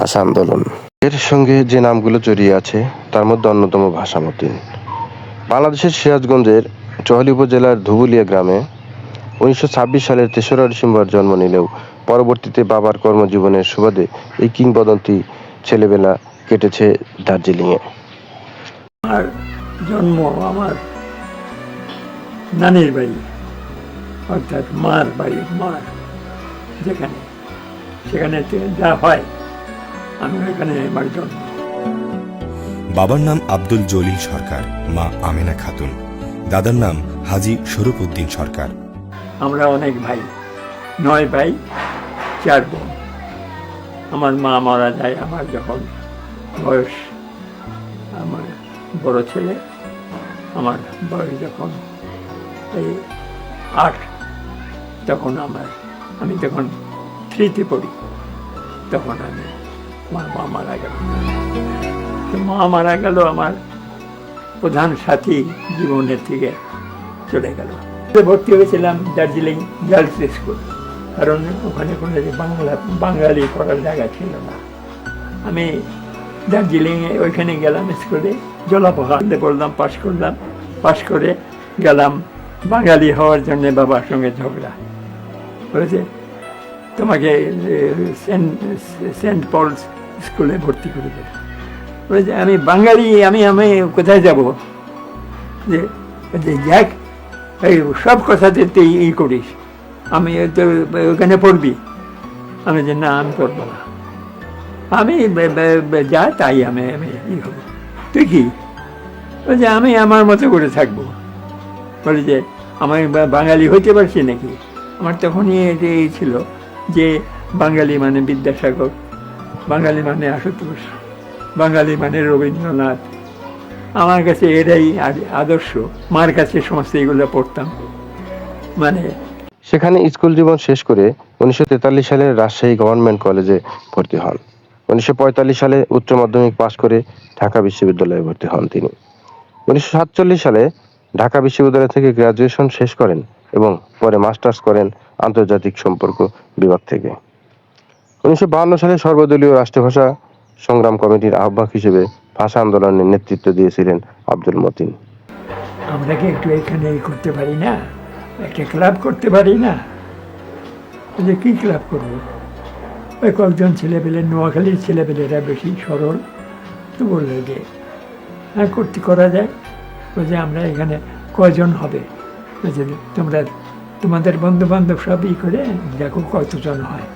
ভাষা আন্দোলন। এর সঙ্গে যে নামগুলো জড়িয়ে আছে, তার মধ্যে অন্যতম ভাষা মতিন বাংলাদেশের সিরাজগঞ্জের চহলি উপজেলার ধুবুলিয়া গ্রামে উনিশশো ছাব্বিশ সালের তেসরা ডিসেম্বর জন্ম নিলেও পরবর্তীতে বাবার কর্মজীবনের সুবাদে এই কিংবদন্তি ছেলেবেলা কেটেছে দার্জিলিংয়ে। আমার জন্ম আমার নানির বাড়ি, অর্থাৎ মার বাড়ি, মার যেখানে, সেখানে যা হয়। আমি এখানে বাবার নাম আব্দুল জলিল সরকার মা আমেনা খাতুন। দাদার নাম হাজি শরুফ উদ্দিন সরকার। আমরা অনেক ভাই নয় ভাই চার বোন। আমার মা মারা যায় আমার যখন বয়স আমার বড় ছেলে আমার বয়স যখন এই আট তখন আমার আমি যখন থ্রিতে পড়ি তখন আমি আমার মা মারা গেল। মা মারা গেল, আমার প্রধান সাথী জীবনের থেকে চলে গেল। ভর্তি হয়েছিলাম দার্জিলিং গার্লস স্কুল কারণ ওখানে কোনো বাংলা, বাঙালি পড়ার জায়গা ছিল না। আমি দার্জিলিংয়ে ওইখানে গেলাম স্কুলে জলাপাহাড়ে পড়লাম, পাশ করলাম। পাশ করে গেলাম বাঙালি হওয়ার জন্য বাবার সঙ্গে ঝগড়া। বলেছে তোমাকে সেন্ট সেন্ট পলস স্কুলে ভর্তি করে দেবে। বলেছে আমি বাঙালি, আমি আমি কোথায় যাব? যে যাক, এই সব কথাতে তুই ই করিস। আমি তো ওখানে পড়বি। আমি যে, না, আমি পড়ব না। আমি যা তাই আমি আমি ই হব। তুই কি? বলছে আমি আমার মতো করে থাকব। বলে যে, আমি বাঙালি হইতে পারছি নাকি? আমার তখনই এটা এই ছিল। যে বাঙালি মানে বিদ্যাসাগর, বাঙালি মানে আশুতোষ, বাঙালি মানে রবীন্দ্রনাথ। আমার কাছে এটাই আদর্শ, মার কাছে সমস্ত এগুলো পড়তাম। মানে সেখানে স্কুল জীবন শেষ করে উনিশশো তেতাল্লিশ সালে রাজশাহী গভর্নমেন্ট কলেজে ভর্তি হন। উনিশশো পঁয়তাল্লিশ সালে উচ্চ মাধ্যমিক পাশ করে ঢাকা বিশ্ববিদ্যালয়ে ভর্তি হন তিনি। উনিশশো সাতচল্লিশ সালে ঢাকা বিশ্ববিদ্যালয় থেকে গ্রাজুয়েশন শেষ করেন এবং পরে মাস্টার্স করেন আন্তর্জাতিক সম্পর্ক বিভাগ থেকে। উনিশশো সালে সর্বদলীয় রাষ্ট্রভাষা সংগ্রাম কমিটির আহ্বায়ক হিসেবে ভাষা আন্দোলনের নেতৃত্ব দিয়েছিলেন আব্দুল মতিন। আমরা কি একটু এখানে করতে পারি না? একটা ক্লাব করতে পারি না? যে কী ক্লাব করব? ওই কয়েকজন ছেলেপেলে, নোয়াখালীর ছেলেপেলেরা বেশি সরল। তো বলল যে হ্যাঁ করতে করা যায়। বলছে, আমরা এখানে কয়জন হবে? তোমরা তোমাদের বন্ধু বান্ধব সব ই করে দেখো কতজন হয়।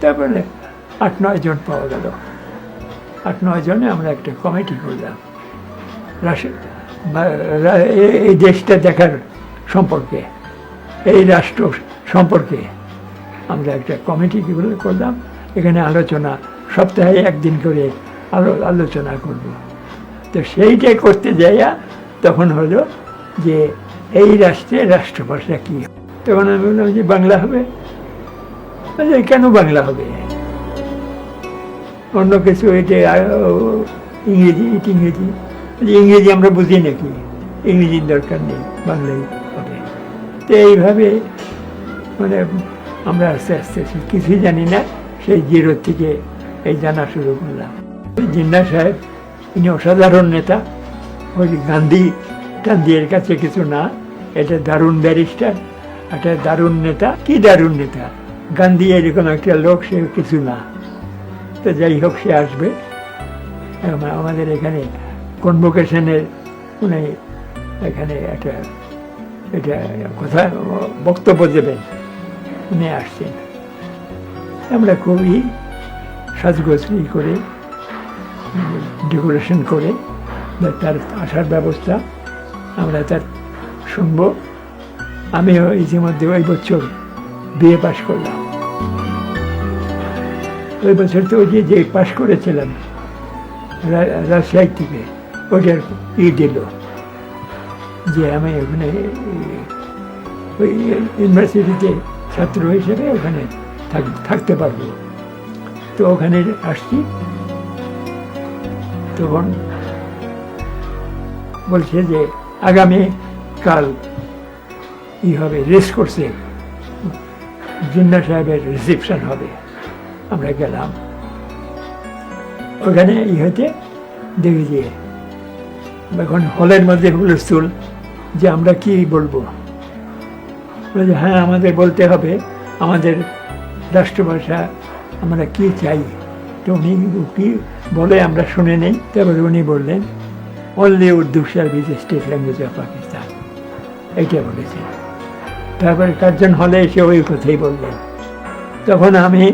তারপরে আট, নয় জন পাওয়া গেল। আট, নয় জনে আমরা একটা কমিটি করলাম। এই দেশটা দেখার সম্পর্কে, এই রাষ্ট্র সম্পর্কে আমরা একটা কমিটি করলাম। এখানে আলোচনা, সপ্তাহে একদিন করে আলো, আলোচনা করব। তো সেইটাই করতে যাইয়া তখন হলো যে এই রাষ্ট্রে রাষ্ট্রভাষা কী? তখন আমি বললাম যে বাংলা হবে। কেন বাংলা হবে? অন্য কিছু এটা ইংরেজি এটা ইংরেজি। ইংরেজি আমরা বুঝি নাকি? ইংরেজির দরকার নেই, বাংলাই হবে। তো এইভাবে মানে আমরা আস্তে আস্তে কিছুই জানি না, সেই জিরো থেকে এই জানা শুরু করলাম। জিন্না সাহেব, ইনি অসাধারণ নেতা। ওই গান্ধী টান্ধি এর কাছে কিছু না। এটা দারুণ ব্যারিস্টার একটা দারুণ নেতা। কি দারুণ নেতা? গান্ধী এরকম একটা লোক, সে কিছু না। তো যাই হোক, সে আসবে। আমাদের এখানে কনভোকেশনের উনি এখানে একটা, এটা কথা, বক্তব্য দেবেন। উনি আসছেন। আমরা খুবই সাজগোজ করে ডেকোরেশন করে, তার আসার ব্যবস্থা, আমরা তার শুনব। আমিও ইতিমধ্যে ওই বছর বিএ পাশ করলাম। ওই বছর তো ওই যে পাশ করেছিলাম রাজশাহী থেকে ওইটার ই দিল। যে আমি ওখানে, ওই ইউনিভার্সিটিতে ছাত্র হিসেবে ওখানে থাক- থাকতে পারব। তো ওখানে আসছি। তখন বলছে যে, আগামী কাল ই হবে? রেস করছে। জিন্না সাহেবের রিসেপশন হবে। আমরা গেলাম। ওখানে ই হতে দেখি যে, এখন হলের মধ্যে হুলস্থুল যে আমরা কি বলব? বলে হ্যাঁ আমাদের বলতে হবে, আমাদের রাষ্ট্রভাষা আমরা কি চাই? তো উনি কি বলে আমরা শুনে নেই। তারপরে উনি বললেন only Urdu service state language of Pakistan এইটা বলেছেন তারপরে কার্জন হলে এসে ওই কথাই বললেন তখন আমি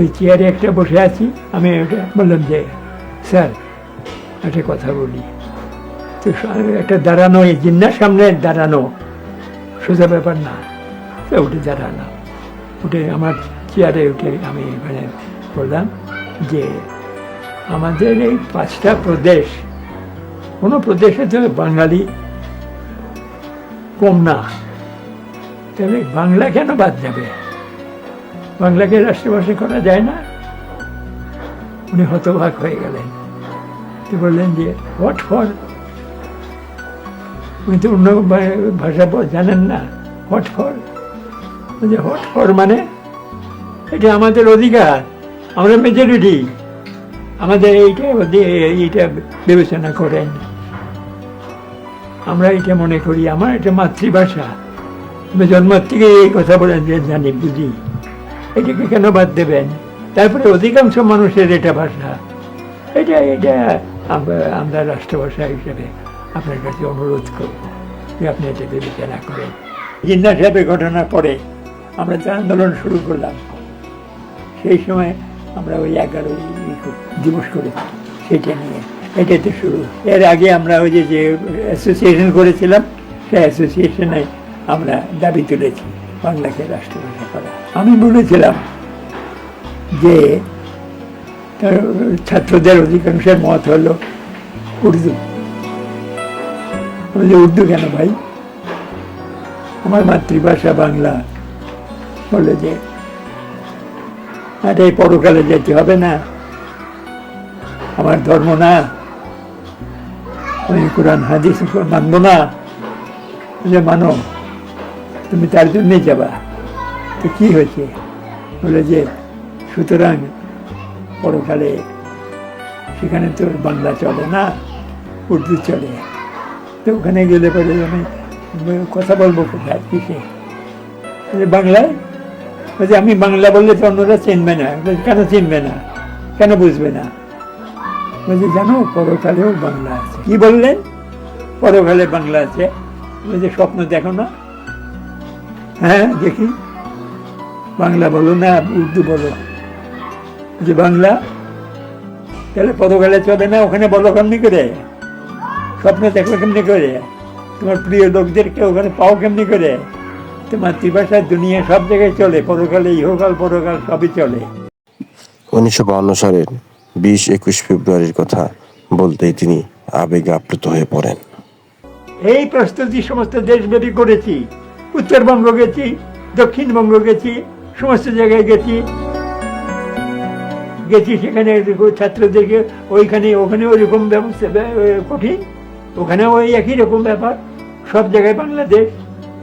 ওই চেয়ারে একটা বসে আছি, আমি ওটা বললাম যে, স্যার, একটা কথা বলি। তো একটা দাঁড়ানো, এই জিন্নার সামনে দাঁড়ানো সোজা ব্যাপার না। তো উঠে দাঁড়ানো উঠে আমার চেয়ারে উঠে আমি মানে বললাম যে, আমাদের এই পাঁচটা প্রদেশ, কোনো প্রদেশে তো বাঙালি কম না। তাহলে বাংলা কেন বাদ যাবে বাংলাকে রাষ্ট্রভাষা করা যায় না? উনি হতবাক হয়ে গেলেন। তো বললেন যে হোয়াট ফর উনি তো অন্য ভাষা জানেন না। হোয়াট ফর যে হোয়াট ফর মানে? এটা আমাদের অধিকার। আমরা মেজরিটি আমাদের এইটা এইটা বিবেচনা করেন। আমরা এটা মনে করি, আমার এটা মাতৃভাষা। আমি জন্ম থেকে এই কথা বলে জানি বুঝি। এটাকে কেন বাদ দেবেন? তারপরে অধিকাংশ মানুষের এটা ভাষা। এটা এটা আমরা আমরা রাষ্ট্রভাষা হিসেবে আপনার কাছে অনুরোধ করব যে আপনি এটা বিবেচনা করেন। জিন্না সাহেবের ঘটনার পরে আমরা যে আন্দোলন শুরু করলাম, সেই সময় আমরা ওই এগারো দিবস করেছি, সেটা নিয়ে। এটাই তো শুরু। এর আগে আমরা ওই যে যে অ্যাসোসিয়েশন করেছিলাম, সেই অ্যাসোসিয়েশনে আমরা দাবি তুলেছি বাংলাকে রাষ্ট্রভাষা করা আমি বলেছিলাম যে, তার ছাত্রদের অধিকাংশের মত হলো উর্দু। বলে উর্দু কেন ভাই? আমার মাতৃভাষা বাংলা। বলে যে, আরে, পরকালে যেতে হবে না। আমার ধর্ম না। আমি কোরআন, হাদিস মানবো না। যে মানো, তুমি তার জন্যই যাবা। তো কি হয়েছে? বলে যে, সুতরাং পরকালে সেখানে তো বাংলা চলে না, উর্দু চলে। তো ওখানে গেলে পরে আমি কথা বলব কোথায়, কিসে? বাংলায়? বলছে আমি বাংলা বললে তো অন্যরা চিনবে না। কেন চিনবে না? কেন বুঝবে না? বলছে জানো, পরকালেও বাংলা আছে। কি বললেন? পরকালে বাংলা আছে। বলছে স্বপ্ন দেখো না? হ্যাঁ দেখি। বাংলা বলো না, উর্দু বলো। যে বাংলা, তাহলে পরকালে চলে না, ওখানে বলো কেমনি করে? স্বপ্ন দেখো কেমনি করে? তোমার প্রিয় লোকদেরকে ওখানে পাও কেমনি করে? তো দুনিয়া সব জায়গায় চলে পরকালে ইহকাল পরকাল সবই চলে। উনিশশো বাহান্ন সালের বিশ একুশ ফেব্রুয়ারির কথা বলতেই তিনি আবেগে আপ্লুত হয়ে পড়েন। এই প্রস্তুতি সমস্ত দেশব্যাপী করেছি, উত্তরবঙ্গ গেছি, দক্ষিণবঙ্গ গেছি, সমস্ত জায়গায় গেছি। গেছি সেখানে ছাত্রদেরকে ওইখানে, ওখানে ওইরকম ব্যবস্থা কঠিন ওখানে ওই একই রকম ব্যাপার। সব জায়গায় বাংলাদেশ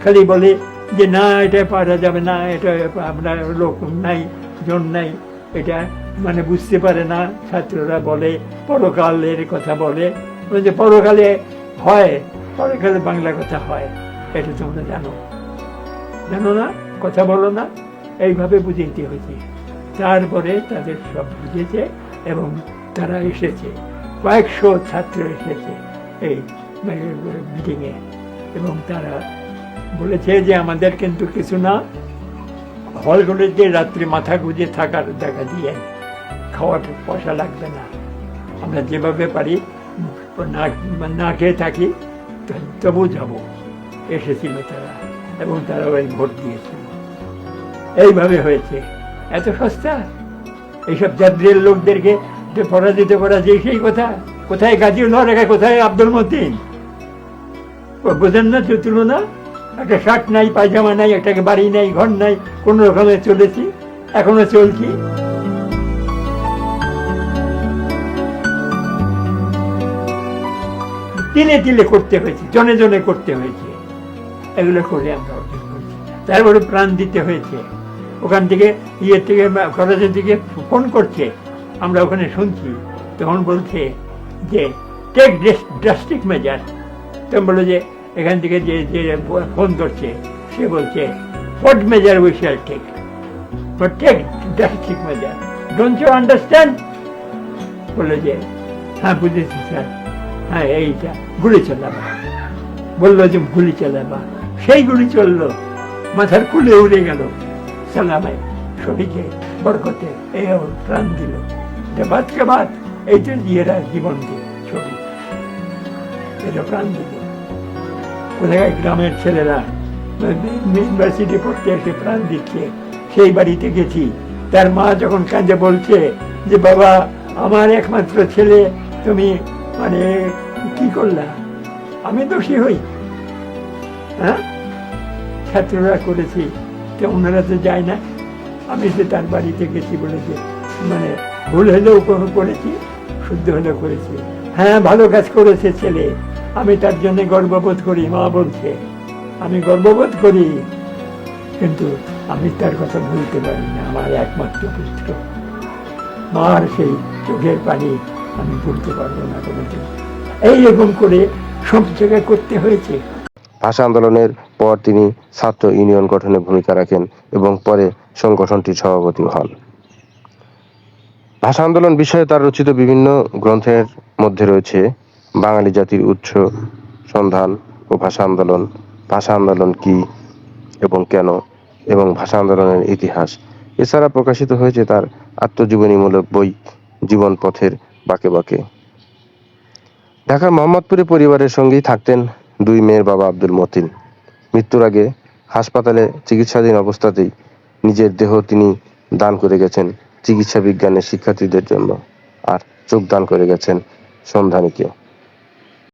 খালি বলে যে, না, এটা পারা যাবে না, এটা আপনার লোক নাই, জন নাই। এটা মানে বুঝতে পারে না, ছাত্ররা বলে, পরকালের কথা বলে। যে পরকালে হয়, পরকালে বাংলা কথা হয়, এটা তোমরা জানো। জানো না? কথা বলো না। এইভাবে বুঝিতে হয়েছে। তারপরে তাদের সব বুঝেছে এবং তারা এসেছে। কয়েকশো ছাত্র এসেছে এই মিটিংয়ে এবং তারা বলেছে যে, আমাদের কিন্তু কিছু না। হলগুলোতে রাত্রি মাথা গুঁজে থাকার দেখা দিয়ে খাওয়ার পয়সা লাগবে না। আমরা যেভাবে পারি না না খেয়ে থাকি, তবু যাব। এসেছিল তারা এবং তারা ওই ভোট দিয়েছিল এইভাবে হয়েছে। এত সস্তা? এইসব জাদ্রির লোকদেরকে পরাজিত করা যে সেই কথা? কোথায় গাজীউল্লাহ রেখা কোথায় আব্দুল মতিন? বোঝেন না তুলনা? একটা শার্ট নাই, পায়জামা নাই একটা বাড়ি নাই, ঘর নাই, কোনো রকমে চলেছি, এখনও চলছি। তিলে তিলে করতে হয়েছে, জনে জনে করতে হয়েছে। এগুলো করে আমরা অর্জন করছি। তারপরে প্রাণ দিতে হয়েছে। ওখান থেকে ইয়ে থেকে কলেজের দিকে ফোন করছে। আমরা ওখানে শুনছি, তখন বলছে যে, টেক ড্রাস্টিক মেজার তখন বলল যে এখান থেকে যে যে ফোন করছে সে বলছে what measure we shall take but take drastic measure don't you understand বলল যে হ্যাঁ বুঝেছি, স্যার। হ্যাঁ এইটা গুলি চালাবা। বলল যে, গুলি চালাবা? সেই গুলি চলল। মাথার কুলে উড়ে গেল। সালামে শরীরে বরকতে এই প্রাণ দিল। বাদকে বাদ, এইটা ইয়েরা জীবন দিল, ছবি। এটা প্রাণ দিল। কোথায় গ্রামের ছেলেরা ইউনিভার্সিটি পড়তে এসে প্রাণ দিচ্ছে, সেই বাড়িতে গেছি। তার মা যখন কাঁদে বলছে যে, বাবা, আমার একমাত্র ছেলে, তুমি মানে কি করলা? আমি দোষী হই। হ্যাঁ? ছাত্ররা করেছি। তো ওনারা তো যায় না। আমি যে তার বাড়িতে গেছি বলেছে মানে ভুল হলেও করেছি, শুদ্ধ হলেও করেছি। হ্যাঁ ভালো কাজ করেছে ছেলে। আমি তার জন্য গর্ববোধ করি মা বলছে আমি গর্ববোধ করি, কিন্তু আমি তার কথা ভুলতে পারি না, আমার একমাত্র পুত্র। মার সেই চোখের পানি আমি ভুলতে পারব না কোনোদিন। এইরকম করে সব জায়গায় করতে হয়েছে। ভাষা আন্দোলনের পর তিনি ছাত্র ইউনিয়ন গঠনে ভূমিকা রাখেন এবং পরে সংগঠনটির সভাপতি হন। ভাষা আন্দোলন বিষয়ে তার রচিত বিভিন্ন গ্রন্থের মধ্যে রয়েছে বাঙালি জাতির উৎস সন্ধান ও ভাষা আন্দোলন। ভাষা আন্দোলন কি এবং কেন? এবং ভাষা আন্দোলনের ইতিহাস। এছাড়া প্রকাশিত হয়েছে তার আত্মজীবনীমূলক বই, জীবন পথের বাঁকে বাঁকে। ঢাকার মোহাম্মদপুরে পরিবারের সঙ্গেই থাকতেন দুই মেয়ের বাবা আব্দুল মতিন। মৃত্যুর আগে হাসপাতালে চিকিৎসাধীন অবস্থাতেই নিজের দেহ তিনি দান করে গেছেন চিকিৎসা বিজ্ঞানের শিক্ষার্থীদের জন্য। আর চোখ দান করে গেছেন সন্ধানীকে